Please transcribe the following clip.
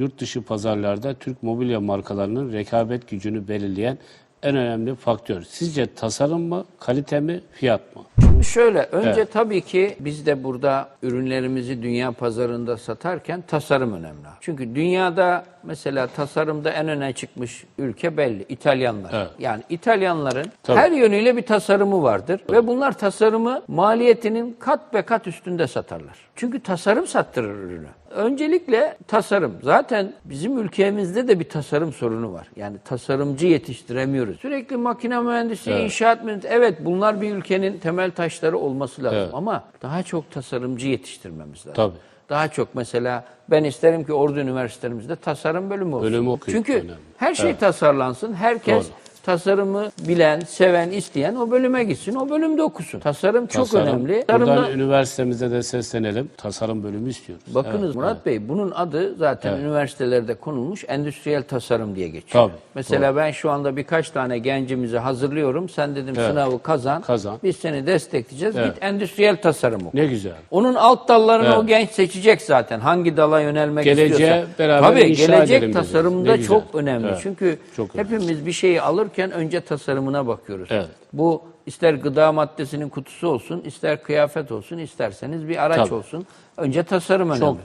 yurt dışı pazarlarda Türk mobilya markalarının rekabet gücünü belirleyen en önemli faktör. Sizce tasarım mı, kalite mi, fiyat mı? Şimdi şöyle, önce Evet. tabii ki biz de burada ürünlerimizi dünya pazarında satarken tasarım önemli. Çünkü dünyada mesela tasarımda en öne çıkmış ülke belli, İtalyanlar. Evet. Yani İtalyanların Tabii. her yönüyle bir tasarımı vardır ve bunlar tasarımı maliyetinin kat be kat üstünde satarlar. Çünkü tasarım sattırır ürünü. Öncelikle tasarım. Zaten bizim ülkemizde de bir tasarım sorunu var. Yani tasarımcı yetiştiremiyoruz. Sürekli makine mühendisi, Evet. inşaat mühendisi. Evet bunlar bir ülkenin temel taşları olması lazım. Evet. Ama daha çok tasarımcı yetiştirmemiz lazım. Tabii. Daha çok mesela ben isterim ki Ordu Üniversitemizde tasarım bölümü olsun. Bölümü okuyun, Çünkü önemli. her şey Evet. tasarlansın. Herkes Doğru. Tasarımı bilen, seven, isteyen o bölüme gitsin. O bölümde okusun. Tasarım çok Tasarım. önemli. Buradan Tasarımda- üniversitemizde de seslenelim. Tasarım bölümü istiyoruz. Bakınız Evet, Murat Bey bunun adı zaten Evet. üniversitelerde konulmuş endüstriyel tasarım diye geçiyor. Tabii, Mesela ben şu anda birkaç tane gencimizi hazırlıyorum. Sen dedim Evet. sınavı kazan. Kazan. Biz seni destekleyeceğiz. Evet. Git endüstriyel tasarım oku. Ne güzel. Onun alt dallarını Evet. o genç seçecek zaten. Hangi dala yönelmek Geleceğe istiyorsa. beraber Tabii inşa gelecek tasarımda çok önemli. Evet. Çünkü Çok önemli. hepimiz bir şeyi alırken önce tasarımına bakıyoruz. Evet. Bu ister gıda maddesinin kutusu olsun, ister kıyafet olsun, isterseniz bir araç Tabii. olsun. Önce tasarım önemli. Çok doğru.